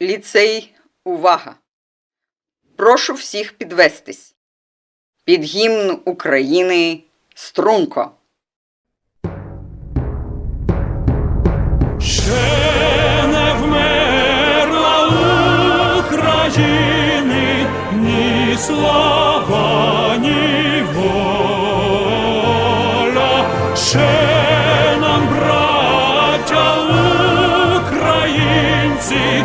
Ліцей, увага! Прошу всіх підвестись. Під гімн України струнко. Ще не вмерла України ні слава, ні воля. Ще нам, браття українці,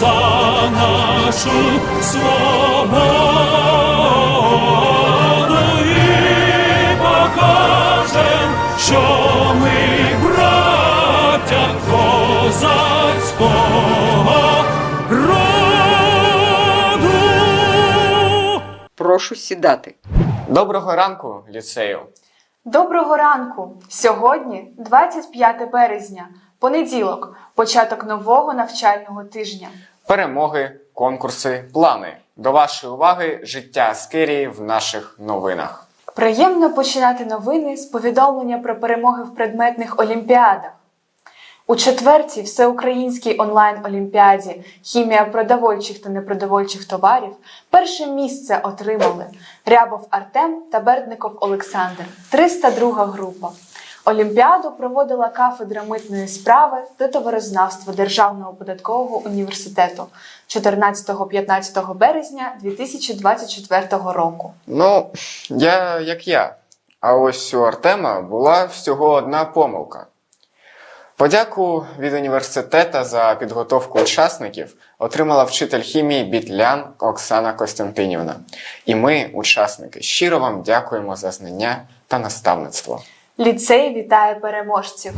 за нашу свободу і покажем, що ми браття козацького роду. Прошу сідати. Доброго ранку, ліцею. Доброго ранку! Сьогодні 25 березня, понеділок, початок нового навчального тижня. Перемоги, конкурси, плани. До вашої уваги життя Скерії в наших новинах. Приємно починати новини з повідомлення про перемоги в предметних олімпіадах. У четвертій всеукраїнській онлайн-олімпіаді Хімія продовольчих та непродовольчих товарів перше місце отримали Рябов Артем та Бердников Олександр, 302 група. Олімпіаду проводила кафедра митної справи та товарознавства Державного податкового університету 14-15 березня 2024 року. Ну, я як я. А ось у Артема була всього одна помилка. Подяку від університета за підготовку учасників отримала вчитель хімії Бітлян Оксана Костянтинівна. І ми, учасники, щиро вам дякуємо за знання та наставництво. Ліцей вітає переможців.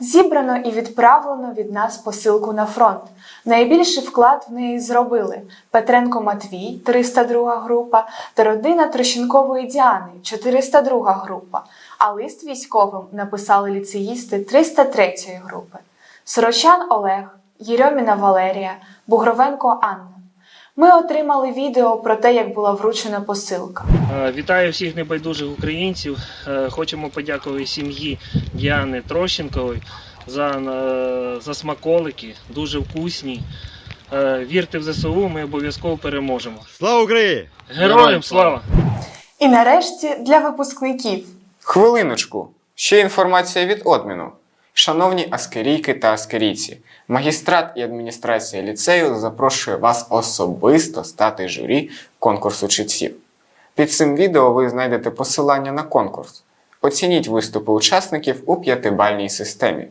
Зібрано і відправлено від нас посилку на фронт. Найбільший вклад в неї зробили Петренко Матвій, 302 група, та родина Трощенкової Діани, 402 група. А лист військовим написали ліцеїсти 303 групи. Сорочан Олег, Єрьоміна Валерія, Бугровенко Анна. Ми отримали відео про те, як була вручена посилка. Е, Вітаю всіх небайдужих українців. Е, Хочемо подякувати сім'ї Діани Трощенкової за, е, за смаколики, дуже вкусні. Вірте в ЗСУ, ми обов'язково переможемо. Слава Україні! Героям слава! І нарешті для випускників. Хвилиночку, ще інформація від одміну. Шановні аскерійки та аскерійці, магістрат і адміністрація ліцею запрошує вас особисто стати журі конкурсу читців. Під цим відео ви знайдете посилання на конкурс. Оцініть виступи учасників у п'ятибальній системі.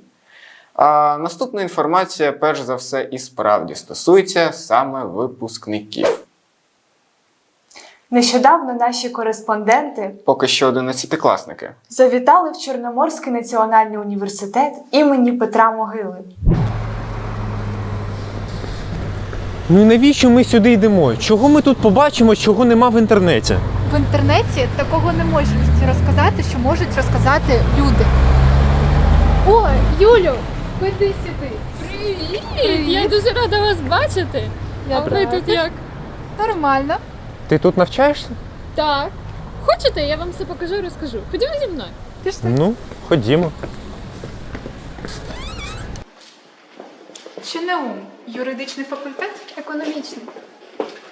А наступна інформація, перш за все, і справді стосується саме випускників. Нещодавно наші кореспонденти Поки що 11-класники. завітали в Чорноморський національний університет імені Петра Могили. Ну і навіщо ми сюди йдемо? Чого ми тут побачимо, чого нема в інтернеті? В інтернеті такого не можуть розказати, що можуть розказати люди. О, Юлю, ходи сюди. Привіт! Привіт. Я дуже рада вас бачити. а ви тут як? Нормально. Ти тут навчаєшся? Так. Хочете, я вам все покажу і розкажу. Ходімо зі мною. Пішли. Ну, ходімо. ЧНУ. Юридичний факультет? Економічний.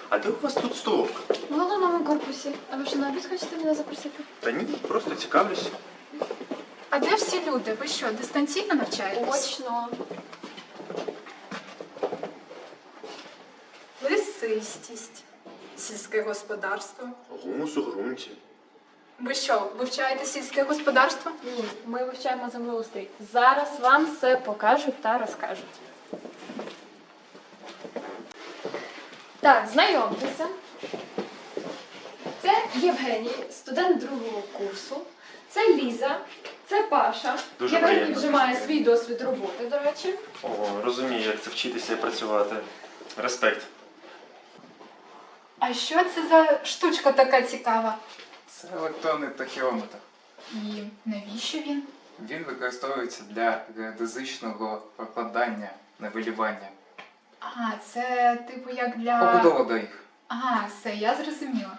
А де у вас тут столовка? В головному корпусі. А ви що на обід хочете мене запросити? Та ні, просто цікавлюсь. А де всі люди? Ви що, дистанційно навчаєтесь? Точно. Ви лісистість, сільське господарство. Гумус у ґрунті. Ви що, вивчаєте сільське господарство? Ні, ми вивчаємо землеустрій. Зараз вам все покажуть та розкажуть. Так, знайомтеся. Це Євгеній, студент другого курсу. Це Ліза, це Паша. Дуже Євгеній приємно. вже має свій досвід роботи, до речі. Ого, розумію, як це вчитися і працювати. Респект. А що це за штучка така цікава? Це електронний тахіометр. І навіщо він? Він використовується для геодезичного прокладання, нивелювання. А, це типу як для. Побудова доріг. Ага, все, я зрозуміла.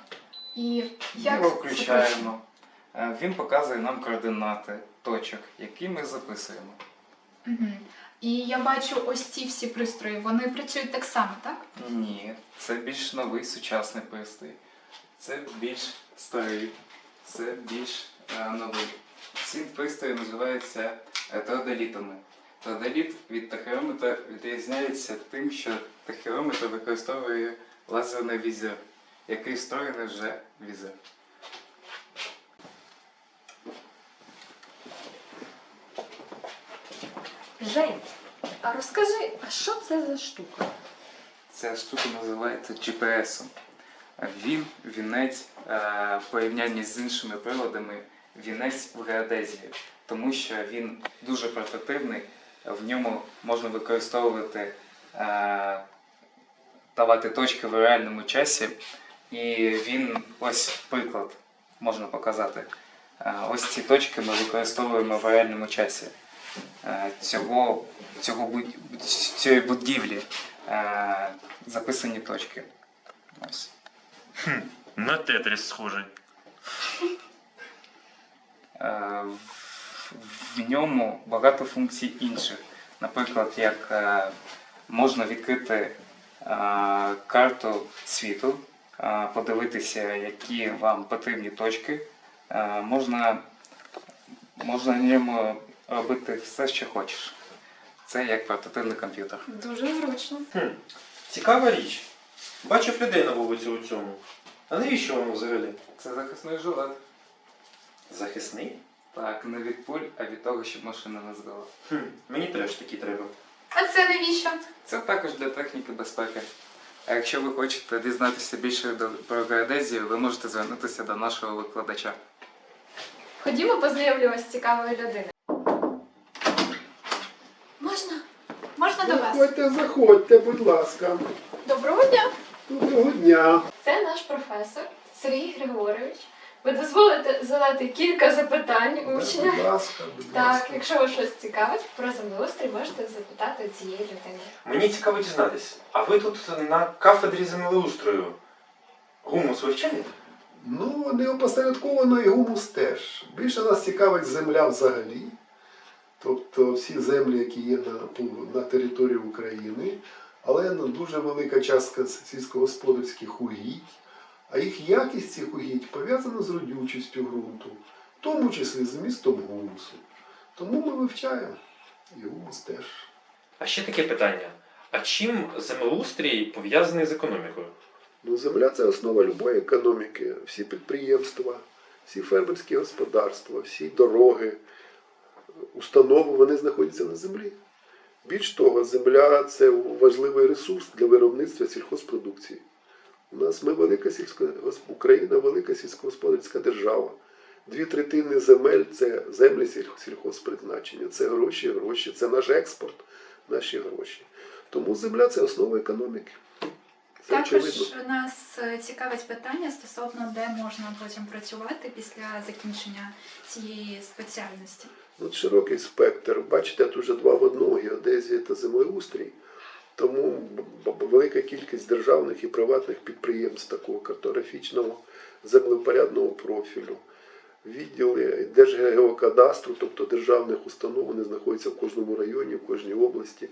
І як його включаємо. Е, Він показує нам координати точок, які ми записуємо. Угу. І я бачу ось ці всі пристрої, вони працюють так само, так? Ні, це більш новий сучасний пристрій. Це більш старий, це більш е, новий. Ці пристрої називаються е, теодолітами. Теодоліт від тахеометра відрізняється тим, що тахеометр використовує лазерний візір, який встроєний вже в візир. Жень, а розкажи, а що це за штука? Ця штука називається GPS. Він вінець е, в порівнянні з іншими приладами, вінець в геодезії, тому що він дуже портативний, в ньому можна використовувати е, давати точки в реальному часі. І він, ось приклад можна показати. Е, ось ці точки ми використовуємо в реальному часі. Е, цього, цього будь- цієї будівлі е, записані точки. Ось. На тетріс схожий. Е, в- в ньому багато функцій інших. Наприклад, як е, можна відкрити е, карту світу, е, подивитися, які вам потрібні точки. Е, Можна, можна на ньому робити все, що хочеш. Це як портативний комп'ютер. Дуже зручно. Хм, цікава річ. Бачив людей на вулиці у цьому. А навіщо воно взагалі? Це захисний жилет. Захисний? Так, не від пуль, а від того, щоб машина не збила. Хм, мені теж такі треба. А це навіщо? Це також для техніки безпеки. А якщо ви хочете дізнатися більше про геодезію, ви можете звернутися до нашого викладача. Ходімо познайомлю вас з цікавою людиною. Можна? Можна до вас? Заходьте, заходьте, будь ласка. Доброго дня! Доброго дня. Це наш професор Сергій Григорович. Ви дозволите задати кілька запитань учням? Будь ласка, будь Так, якщо вас щось цікавить про землеустрій, можете запитати у цієї людини. Мені цікаво дізнатись, а ви тут на кафедрі землеустрою гумус вивчаєте? Ну, не опосередковано і гумус теж. Більше нас цікавить земля взагалі. Тобто всі землі, які є на, на території України, але ну, дуже велика частка сільськогосподарських угідь, а їх якість цих угідь пов'язана з родючістю ґрунту, в тому числі з містом гумусу. Тому ми вивчаємо і гумус теж. А ще таке питання. А чим землеустрій пов'язаний з економікою? Ну, земля це основа любої економіки. Всі підприємства, всі фермерські господарства, всі дороги, установи, вони знаходяться на землі. Більш того, земля це важливий ресурс для виробництва сільхозпродукції. У нас ми велика сільсько... Україна велика сільськогосподарська держава. Дві третини земель це землі сіль- сільхозпризначення. Це гроші, гроші, це наш експорт, наші гроші. Тому земля це основа економіки. Це очевидно. Також нас е, цікавить питання стосовно де можна потім працювати після закінчення цієї спеціальності. От широкий спектр. Бачите, тут вже два в одному геодезія та землеустрій. Тому велика кількість державних і приватних підприємств такого картографічного землевпорядного профілю. Відділи Держгеокадастру, тобто державних установ, вони знаходяться в кожному районі, в кожній області.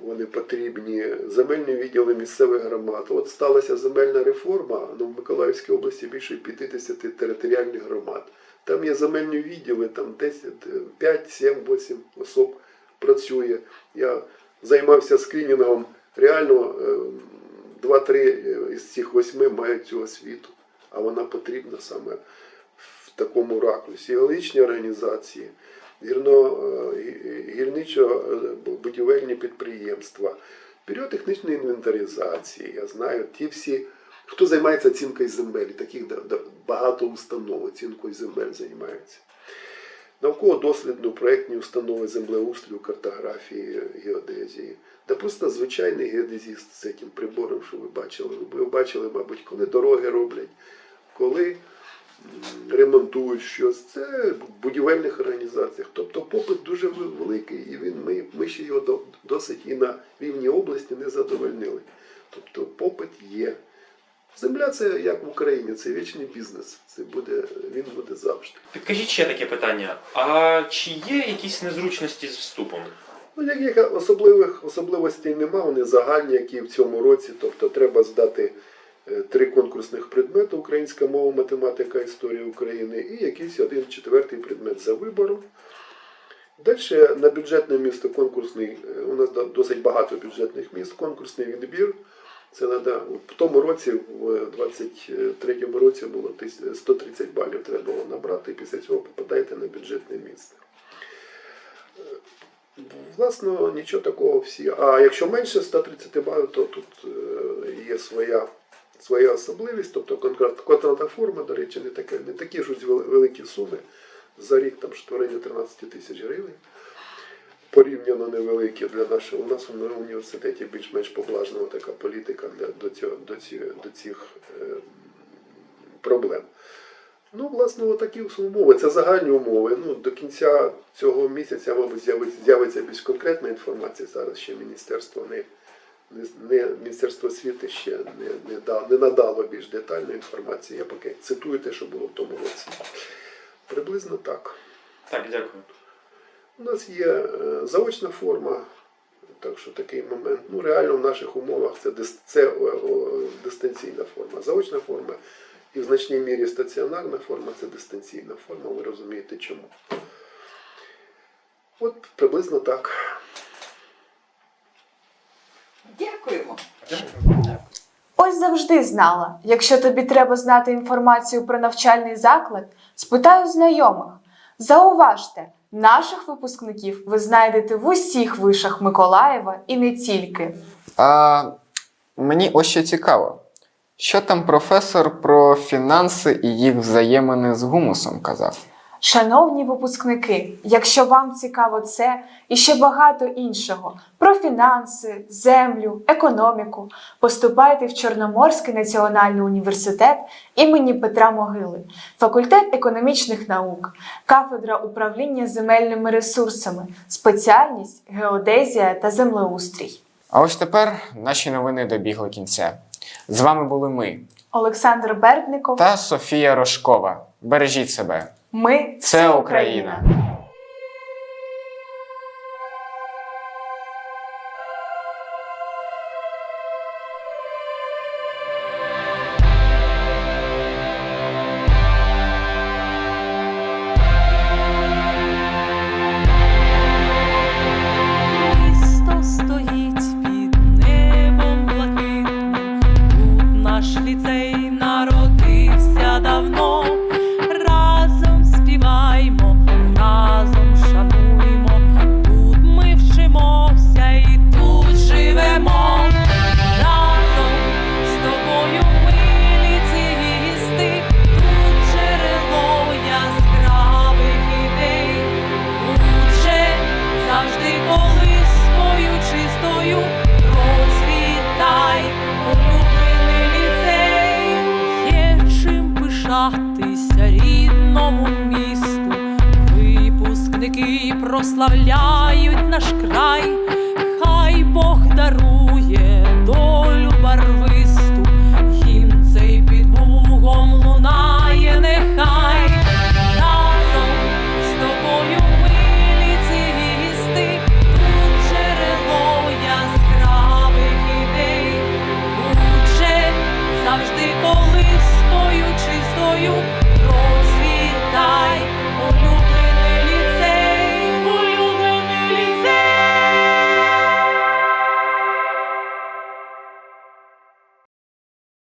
Вони потрібні. Земельні відділи місцевих громад. От сталася земельна реформа, ну, в Миколаївській області більше 50 територіальних громад. Там є земельні відділи, там 10, 5, 7, 8 особ працює. Я займався скринінгом реально е, два-три е, із цих восьми мають цю освіту, а вона потрібна саме в такому ракурсі. Геологічні організації, е, гірничо-будівельні підприємства, період технічної інвентаризації. Я знаю, ті всі, хто займається оцінкою земель, таких багато установ оцінкою земель займаються. Науково-дослідну проєктні установи землеустрою, картографії, геодезії. Да просто звичайний геодезіст з цим прибором, що ви бачили. Ви бачили, мабуть, коли дороги роблять, коли ремонтують щось. Це в будівельних організаціях. Тобто попит дуже великий, і він, ми, ми ще його досить і на рівні області не задовольнили. Тобто попит є. Земля це як в Україні, це вічний бізнес. Це буде, він буде завжди. Підкажіть ще таке питання: а чи є якісь незручності з вступом? Ну, яких особливих особливостей нема, вони загальні, які в цьому році. Тобто треба здати е, три конкурсних предмети: українська мова, математика, історія України і якийсь один четвертий предмет за вибором. Далі на бюджетне місто конкурсний, е, у нас досить багато бюджетних міст, конкурсний відбір. Це треба в тому році, в 23-му році було 130 балів треба було набрати, і після цього попадаєте на бюджетне місце. Власно, нічого такого всі. А якщо менше 130 балів, то тут е, є своя, своя особливість. Тобто контракт- контрактна форма, до речі, не, таке, не такі ж великі суми. За рік там штворення 13 тисяч гривень. Порівняно невеликі для нашого. У нас на університеті більш-менш поблажна така політика для, до, цього, до, цього, до цих е, проблем. Ну, власне, отакі умови. Це загальні умови. Ну, до кінця цього місяця, мабуть, з'явиться, більш конкретна інформація. Зараз ще міністерство не, не Міністерство освіти ще не, не, да- не надало більш детальної інформації. Я поки цитую те, що було в тому році. Приблизно так. Так, дякую. У нас є е, заочна форма, так що такий момент. Ну, реально в наших умовах це, дис- це о, о, дистанційна форма. Заочна форма і в значній мірі стаціонарна форма це дистанційна форма, ви розумієте чому. От приблизно так. Дякуємо. Ось завжди знала, якщо тобі треба знати інформацію про навчальний заклад, спитай у знайомих. Зауважте, наших випускників ви знайдете в усіх вишах Миколаєва і не тільки. А мені ось що цікаво. Що там професор про фінанси і їх взаємини з гумусом казав? Шановні випускники, якщо вам цікаво це і ще багато іншого про фінанси, землю, економіку, поступайте в Чорноморський національний університет імені Петра Могили, факультет економічних наук, кафедра управління земельними ресурсами, спеціальність геодезія та землеустрій. А ось тепер наші новини добігли кінця. З вами були ми Олександр Бердников. та Софія Рожкова. Бережіть себе. Ми Це Україна.